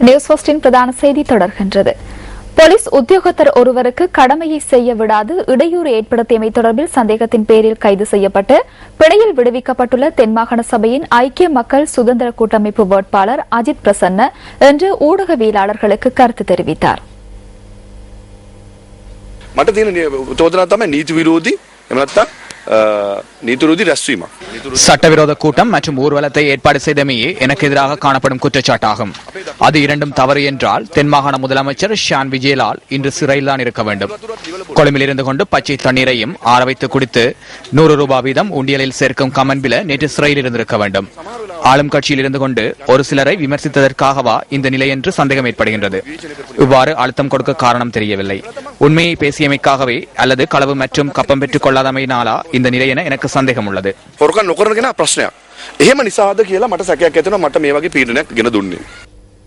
News ஃபர்ஸ்டின் பிரதான செய்தி தொடர்கின்றது போலீஸ் உத்தியோகத்தர் ஒருவருக்கு கடமையை செய்ய விடாது இடையூறு ஏற்படுத்தியமை தொடர்பில் சந்தேகத்தின் பேரில் கைது செய்யப்பட்டு பிணையில் விடுவிக்கப்பட்டுள்ள தென்மாகாண சபையின் ஐக்கிய மக்கள் சுதந்திர கூட்டமைப்பு வேட்பாளர் அஜித் பிரசன்ன இன்று ஊடகவியலாளர்களுக்கு கருத்து தெரிவித்தார் මට තියෙන චෝදනා තමයි නීති විරෝධී එහෙම නැත්නම් நீதிருதி ரஸ்வீமா. சட்டவிரோத கூட்டம் மற்றும் ஊர்வலத்தை ஏற்பாடு செய்தமையே எனக்கு எதிராக காணப்படும் குற்றச்சாட்டாகும். அது இரண்டும் தவறு என்றால் தென்மாகாண முதலமைச்சர் ஷான் விஜயலால் இன்று சிறையில்தான் இருக்க வேண்டும். கொழும்பில் இருந்து கொண்டு பச்சை தண்ணீரையும் ஆரவைத்து குடித்து நூறு ரூபாய் வீதம் உண்டியலில் சேர்க்கும் கமன்பில நேற்று சிறையில் இருந்திருக்க வேண்டும். ஆளும் கட்சியில் இருந்து கொண்டு ஒரு சிலரை விமர்சித்ததற்காகவா இந்த நிலை என்று சந்தேகம் ஏற்படுகின்றது இவ்வாறு அழுத்தம் கொடுக்க காரணம் தெரியவில்லை உண்மையை பேசியமைக்காகவே அல்லது களவு மற்றும் கப்பம் பெற்றுக் கொள்ளாதமையினாலா இந்த நிலை என எனக்கு சந்தேகம் உள்ளது හොරකම් නොකරන කෙනා ප්‍රශ්නයක්. එහෙම නිසාද කියලා මට සැකයක් ඇතිවෙනවා මට මේ වගේ පීඩනයක් ගෙන දුන්නේ.